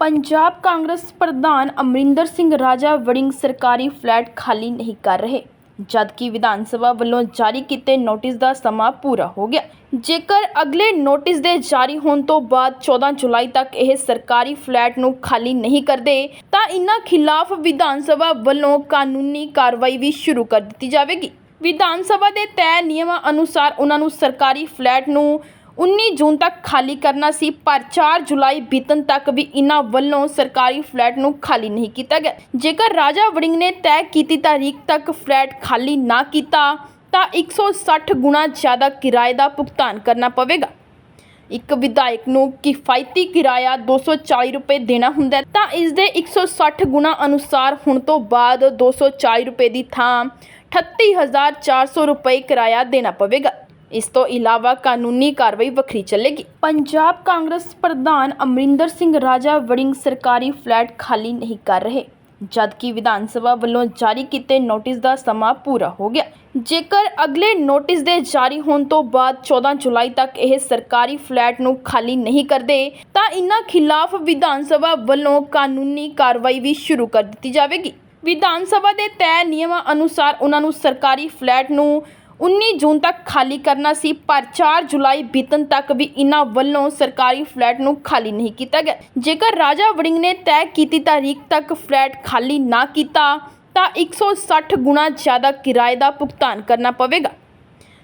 ਪੰਜਾਬ ਕਾਂਗਰਸ ਪ੍ਰਧਾਨ ਅਮਰਿੰਦਰ ਸਿੰਘ ਰਾਜਾ ਵੜਿੰਗ ਸਰਕਾਰੀ ਫਲੈਟ ਖਾਲੀ ਨਹੀਂ ਕਰ ਰਹੇ। ਜਦਕਿ ਵਿਧਾਨ ਸਭਾ ਵੱਲੋਂ ਜਾਰੀ ਕੀਤੇ ਨੋਟਿਸ ਦਾ ਸਮਾਂ ਪੂਰਾ ਹੋ ਗਿਆ। ਜੇਕਰ ਅਗਲੇ ਨੋਟਿਸ ਦੇ ਜਾਰੀ ਹੋਣ ਤੋਂ ਬਾਅਦ 14 ਜੁਲਾਈ ਤੱਕ ਇਹ ਸਰਕਾਰੀ ਫਲੈਟ ਨੂੰ ਖਾਲੀ ਨਹੀਂ ਕਰਦੇ, ਤਾਂ ਇਹਨਾਂ ਖਿਲਾਫ ਵਿਧਾਨ ਸਭਾ ਵੱਲੋਂ ਕਾਨੂੰਨੀ ਕਾਰਵਾਈ ਵੀ ਸ਼ੁਰੂ ਕਰ ਦਿੱਤੀ ਜਾਵੇਗੀ। ਵਿਧਾਨ ਸਭਾ ਦੇ ਤੈਅ ਨਿਯਮਾਂ ਅਨੁਸਾਰ ਉਹਨਾਂ ਨੂੰ ਸਰਕਾਰੀ ਫਲੈਟ ਨੂੰ 19 ਜੂਨ ਤੱਕ ਖਾਲੀ ਕਰਨਾ ਸੀ, ਪਰ 4 ਜੁਲਾਈ ਬੀਤਣ ਤੱਕ ਵੀ ਇਹਨਾਂ ਵੱਲੋਂ ਸਰਕਾਰੀ ਫਲੈਟ ਨੂੰ ਖਾਲੀ ਨਹੀਂ ਕੀਤਾ ਗਿਆ। ਜੇਕਰ ਰਾਜਾ ਵੜਿੰਗ ਨੇ ਤੈਅ ਕੀਤੀ ਤਾਰੀਖ ਤੱਕ ਫਲੈਟ ਖਾਲੀ ਨਾ ਕੀਤਾ, ਤਾਂ 160 ਗੁਣਾ ਜ਼ਿਆਦਾ ਕਿਰਾਏ ਦਾ ਭੁਗਤਾਨ ਕਰਨਾ ਪਵੇਗਾ। ਇੱਕ ਵਿਧਾਇਕ ਨੂੰ ਕਿਫਾਇਤੀ ਕਿਰਾਇਆ 240 ਰੁਪਏ ਦੇਣਾ ਹੁੰਦਾ ਹੈ, ਤਾਂ ਇਸ ਦੇ 160 ਗੁਣਾ ਅਨੁਸਾਰ ਹੁਣ ਤੋਂ ਬਾਅਦ 240 ਰੁਪਏ ਦੀ ਥਾਂ 38400 ਰੁਪਏ ਕਿਰਾਇਆ ਦੇਣਾ ਪਵੇਗਾ। ਇਸ ਤੋਂ ਇਲਾਵਾ ਕਾਨੂੰਨੀ ਕਾਰਵਾਈ ਵੱਖਰੀ ਚੱਲੇਗੀ। ਪੰਜਾਬ ਕਾਂਗਰਸ ਪ੍ਰਧਾਨ ਅਮਰਿੰਦਰ ਸਿੰਘ ਰਾਜਾ ਵੜਿੰਗ ਸਰਕਾਰੀ ਫਲੈਟ ਖਾਲੀ ਨਹੀਂ ਕਰ ਰਹੇ, ਜਦਕਿ ਵਿਧਾਨ ਸਭਾ ਵੱਲੋਂ ਜਾਰੀ ਕੀਤੇ ਨੋਟਿਸ ਦਾ ਸਮਾਂ ਪੂਰਾ ਹੋ ਗਿਆ। ਜੇਕਰ ਅਗਲੇ ਨੋਟਿਸ ਦੇ ਜਾਰੀ ਹੋਣ ਤੋਂ ਬਾਅਦ 14 ਜੁਲਾਈ ਤੱਕ ਇਹ ਸਰਕਾਰੀ ਫਲੈਟ ਨੂੰ ਖਾਲੀ ਨਹੀਂ ਕਰਦੇ, ਤਾਂ ਇਹਨਾਂ ਖਿਲਾਫ ਵਿਧਾਨ ਸਭਾ ਵੱਲੋਂ ਕਾਨੂੰਨੀ ਕਾਰਵਾਈ ਵੀ ਸ਼ੁਰੂ ਕਰ ਦਿੱਤੀ ਜਾਵੇਗੀ। ਵਿਧਾਨ ਸਭਾ ਦੇ ਤੈਅ ਨਿਯਮਾਂ ਅਨੁਸਾਰ ਉਹਨਾਂ ਨੂੰ ਸਰਕਾਰੀ ਫਲੈਟ ਨੂੰ 19 ਜੂਨ ਤੱਕ ਖਾਲੀ ਕਰਨਾ ਸੀ, ਪਰ 4 ਜੁਲਾਈ ਬੀਤਣ ਤੱਕ ਵੀ ਇਨ੍ਹਾਂ ਵੱਲੋਂ ਸਰਕਾਰੀ ਫਲੈਟ ਨੂੰ ਖਾਲੀ ਨਹੀਂ ਕੀਤਾ ਗਿਆ। ਜੇਕਰ ਰਾਜਾ ਵੜਿੰਗ ਨੇ ਤੈਅ ਕੀਤੀ ਤਾਰੀਖ ਤੱਕ ਫਲੈਟ ਖਾਲੀ ਨਾ ਕੀਤਾ, ਤਾਂ 160 ਗੁਣਾ ਜ਼ਿਆਦਾ ਕਿਰਾਏ ਦਾ ਭੁਗਤਾਨ ਕਰਨਾ ਪਵੇਗਾ।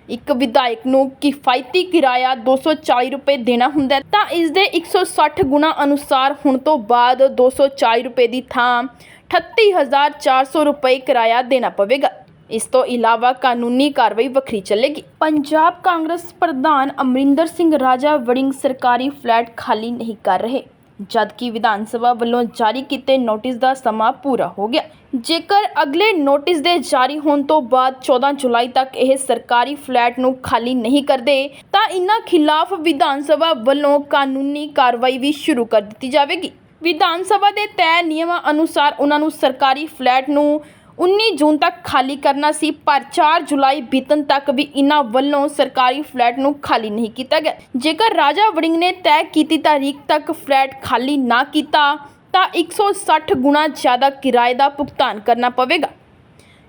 ਇੱਕ ਵਿਧਾਇਕ ਨੂੰ ਕਿਫਾਇਤੀ ਕਿਰਾਇਆ 240 ਰੁਪਏ ਦੇਣਾ ਹੁੰਦਾ ਹੈ, ਤਾਂ ਇਸ ਦੇ 160 ਗੁਣਾ ਅਨੁਸਾਰ ਹੁਣ ਤੋਂ ਬਾਅਦ 240 ਰੁਪਏ ਦੀ ਥਾਂ 38400 ਰੁਪਏ ਕਿਰਾਇਆ ਦੇਣਾ ਪਵੇਗਾ। ਇਸ ਤੋਂ ਇਲਾਵਾ ਕਾਨੂੰਨੀ ਕਾਰਵਾਈ ਵੱਖਰੀ ਚੱਲੇਗੀ। ਪੰਜਾਬ ਕਾਂਗਰਸ ਪ੍ਰਧਾਨ ਅਮਰਿੰਦਰ ਸਿੰਘ ਰਾਜਾ ਵੜਿੰਗ ਸਰਕਾਰੀ ਫਲੈਟ ਖਾਲੀ ਨਹੀਂ ਕਰ ਰਹੇ। ਜਦਕਿ ਵਿਧਾਨ ਸਭਾ ਵੱਲੋਂ ਜਾਰੀ ਕੀਤੇ ਨੋਟਿਸ ਦਾ ਸਮਾਂ ਪੂਰਾ ਹੋ ਗਿਆ। ਜੇਕਰ ਅਗਲੇ ਨੋਟਿਸ ਦੇ ਜਾਰੀ ਹੋਣ ਤੋਂ ਬਾਅਦ 14 ਜੁਲਾਈ ਤੱਕ ਇਹ ਸਰਕਾਰੀ ਫਲੈਟ ਨੂੰ ਖਾਲੀ ਨਹੀਂ ਕਰਦੇ, ਤਾਂ ਇਹਨਾਂ ਖਿਲਾਫ ਵਿਧਾਨ ਸਭਾ ਵੱਲੋਂ ਕਾਨੂੰਨੀ ਕਾਰਵਾਈ ਵੀ ਸ਼ੁਰੂ ਕਰ ਦਿੱਤੀ ਜਾਵੇਗੀ। ਵਿਧਾਨ ਸਭਾ ਦੇ ਤੈਅ ਨਿਯਮਾਂ ਅਨੁਸਾਰ ਉਹਨਾਂ ਨੂੰ ਸਰਕਾਰੀ ਫਲੈਟ ਨੂੰ 19 ਜੂਨ ਤੱਕ ਖਾਲੀ ਕਰਨਾ ਸੀ, ਪਰ 4 ਜੁਲਾਈ ਬੀਤਣ ਤੱਕ ਵੀ ਇਨ੍ਹਾਂ ਵੱਲੋਂ ਸਰਕਾਰੀ ਫਲੈਟ ਨੂੰ ਖਾਲੀ ਨਹੀਂ ਕੀਤਾ ਗਿਆ। ਜੇਕਰ ਰਾਜਾ ਵੜਿੰਗ ਨੇ ਤੈਅ ਕੀਤੀ ਤਾਰੀਖ ਤੱਕ ਫਲੈਟ ਖਾਲੀ ਨਾ ਕੀਤਾ, ਤਾਂ 160 ਗੁਣਾ ਜ਼ਿਆਦਾ ਕਿਰਾਏ ਦਾ ਭੁਗਤਾਨ ਕਰਨਾ ਪਵੇਗਾ।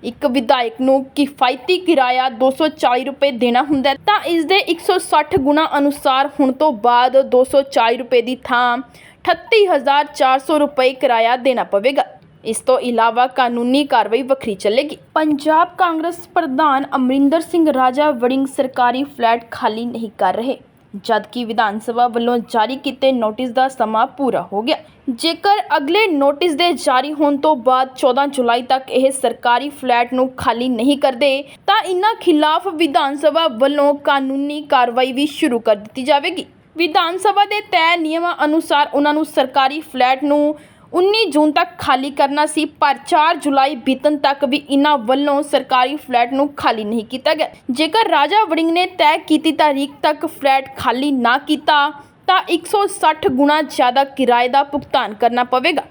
ਇੱਕ ਵਿਧਾਇਕ ਨੂੰ ਕਿਫਾਇਤੀ ਕਿਰਾਇਆ 240 ਰੁਪਏ ਦੇਣਾ ਹੁੰਦਾ ਤਾਂ ਇਸ ਦੇ 160 ਗੁਣਾ ਅਨੁਸਾਰ ਹੁਣ ਤੋਂ ਬਾਅਦ 240 ਰੁਪਏ ਦੀ ਥਾਂ 38400 ਰੁਪਏ ਕਿਰਾਇਆ ਦੇਣਾ ਪਵੇਗਾ। ਇਸ ਤੋਂ ਇਲਾਵਾ ਕਾਨੂੰਨੀ ਕਾਰਵਾਈ ਵੱਖਰੀ ਚੱਲੇਗੀ। ਪੰਜਾਬ ਕਾਂਗਰਸ ਪ੍ਰਧਾਨ ਅਮਰਿੰਦਰ ਸਿੰਘ ਰਾਜਾ ਵੜਿੰਗ ਸਰਕਾਰੀ ਫਲੈਟ ਖਾਲੀ ਨਹੀਂ ਕਰ ਰਹੇ। ਜਦਕਿ ਵਿਧਾਨ ਸਭਾ ਵੱਲੋਂ ਜਾਰੀ ਕੀਤੇ ਨੋਟਿਸ ਦਾ ਸਮਾਂ ਪੂਰਾ ਹੋ ਗਿਆ। ਜੇਕਰ ਅਗਲੇ ਨੋਟਿਸ ਦੇ ਜਾਰੀ ਹੋਣ ਤੋਂ ਬਾਅਦ 14 ਜੁਲਾਈ ਤੱਕ ਇਹ ਸਰਕਾਰੀ ਫਲੈਟ ਨੂੰ ਖਾਲੀ ਨਹੀਂ ਕਰਦੇ, ਤਾਂ ਇਹਨਾਂ ਖਿਲਾਫ ਵਿਧਾਨ ਸਭਾ ਵੱਲੋਂ ਕਾਨੂੰਨੀ ਕਾਰਵਾਈ ਵੀ ਸ਼ੁਰੂ ਕਰ ਦਿੱਤੀ ਜਾਵੇਗੀ। ਵਿਧਾਨ ਸਭਾ ਦੇ ਤੈਅ ਨਿਯਮਾਂ ਅਨੁਸਾਰ ਉਹਨਾਂ ਨੂੰ ਸਰਕਾਰੀ ਫਲੈਟ ਨੂੰ 19 ਜੂਨ ਤੱਕ ਖਾਲੀ ਕਰਨਾ ਸੀ, ਪਰ 4 ਜੁਲਾਈ ਬੀਤਣ ਤੱਕ ਵੀ ਇਹਨਾਂ ਵੱਲੋਂ ਸਰਕਾਰੀ ਫਲੈਟ ਨੂੰ ਖਾਲੀ ਨਹੀਂ ਕੀਤਾ ਗਿਆ। ਜੇਕਰ ਰਾਜਾ ਵੜਿੰਗ ਨੇ ਤੈਅ ਕੀਤੀ ਤਾਰੀਖ ਤੱਕ ਫਲੈਟ ਖਾਲੀ ਨਾ ਕੀਤਾ, ਤਾਂ 160 ਗੁਣਾ ਜ਼ਿਆਦਾ ਕਿਰਾਏ ਦਾ ਭੁਗਤਾਨ ਕਰਨਾ ਪਵੇਗਾ।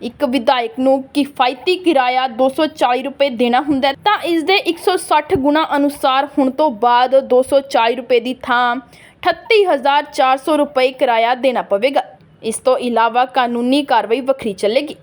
ਇੱਕ ਵਿਧਾਇਕ ਨੂੰ ਕਿਫਾਇਤੀ ਕਿਰਾਇਆ 240 ਰੁਪਏ ਦੇਣਾ ਹੁੰਦਾ ਹੈ, ਤਾਂ ਇਸ ਦੇ 160 ਗੁਣਾ ਅਨੁਸਾਰ ਹੁਣ ਤੋਂ ਬਾਅਦ 240 ਰੁਪਏ ਦੀ ਥਾਂ 38400 ਰੁਪਏ ਕਿਰਾਇਆ ਦੇਣਾ ਪਵੇਗਾ। ਇਸ ਤੋਂ ਇਲਾਵਾ ਕਾਨੂੰਨੀ ਕਾਰਵਾਈ ਵੱਖਰੀ ਚੱਲੇਗੀ।